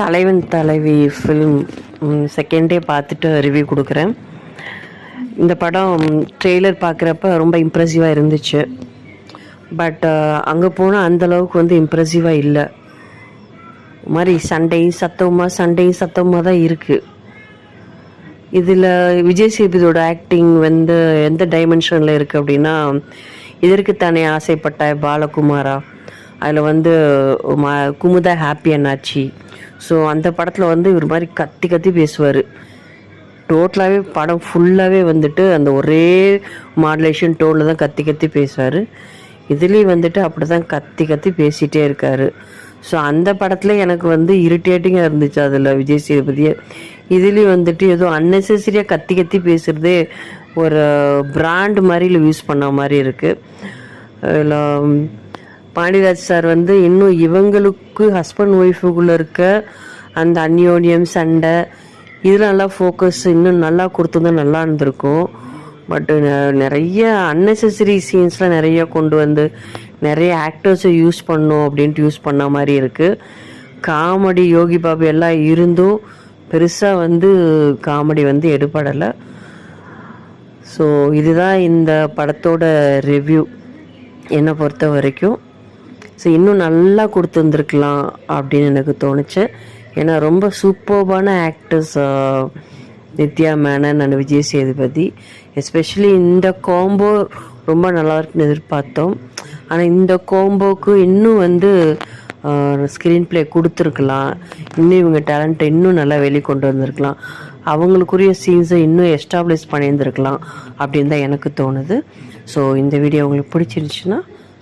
தலைவன் தலைவி film second day பார்த்துட்டு ரிவ்யூ கொடுக்குறேன். இந்த படம் ட்ரெய்லர் பார்க்குறப்ப ரொம்ப இம்ப்ரெசிவாக இருந்துச்சு. பட் அங்கே போனால் அந்தளவுக்கு வந்து இம்ப்ரெசிவாக இல்லை. மாதிரி சண்டையும் சத்தமாக சண்டையும் சத்தமாக தான் இருக்குது இதில் விஜய் சேதுபதியோட ஆக்டிங் வந்து எந்த டைமென்ஷனில் இருக்குது அப்படின்னா இதற்கு தானே ஆசைப்பட்ட பாலகுமாரா? அதில் வந்து ம குமுதா ஹாப்பி அண்ணாச்சி. ஸோ அந்த படத்தில் வந்து இவர் மாதிரி கத்தி கத்தி பேசுவார். டோட்டலாகவே படம் ஃபுல்லாகவே வந்துட்டு அந்த ஒரே மாடுலேஷன் டோனில் தான் கத்தி கத்தி பேசுவார். இதுலேயும் வந்துட்டு அப்படி தான் கத்தி கத்தி பேசிகிட்டே இருக்கார். ஸோ அந்த படத்தில் எனக்கு வந்து இரிட்டேட்டிங்காக இருந்துச்சு அதில் விஜய் சேதுபதியை. இதுலேயும் வந்துட்டு ஏதோ அன்னெசரியாக கத்தி கத்தி பேசுகிறதே ஒரு பிராண்ட் மாதிரி யூஸ் பண்ண மாதிரி இருக்குது அதில் பாண்டிராஜ் சார் வந்து இன்னும் இவங்களுக்கு ஹஸ்பண்ட் ஒய்ஃபுக்குள்ளே இருக்க அந்த அந்யோன்யம் சண்டை இதெல்லாம் ஃபோக்கஸ் இன்னும் நல்லா கொடுத்துருந்தா நல்லா இருந்திருக்கும். பட் நிறைய அன்னெசரி சீன்ஸ்லாம் நிறைய கொண்டு வந்து நிறைய ஆக்டர்ஸை யூஸ் பண்ணும் அப்படின்ட்டு யூஸ் பண்ண மாதிரி இருக்குது காமெடி யோகி பாபு எல்லாம் இருந்தும் பெருசாக வந்து காமெடி வந்து எடுபடலை. ஸோ இதுதான் இந்த படத்தோட ரிவ்யூ என்னை பொறுத்த வரைக்கும். ஸோ இன்னும் நல்லா கொடுத்துருந்துருக்கலாம் அப்படின்னு எனக்கு தோணுச்சு. ஏன்னா ரொம்ப சூப்பர்பான actors Nithya Menen and Vijay Sethupathi. Especially இந்த காம்போ ரொம்ப நல்லா இருக்குன்னு எதிர்பார்த்தோம். ஆனால் இந்த காம்போக்கு இன்னும் வந்து ஸ்க்ரீன் ப்ளே கொடுத்துருக்கலாம். இன்னும் இவங்க டேலண்ட்டை இன்னும் நல்லா வெளிக்கொண்டு வந்திருக்கலாம். அவங்களுக்குரிய சீன்ஸை இன்னும் எஸ்டாப்ளிஷ் பண்ணியிருந்துருக்கலாம் அப்படின்னு தான் எனக்கு தோணுது. ஸோ இந்த வீடியோ உங்களுக்கு பிடிச்சிருந்துச்சுன்னா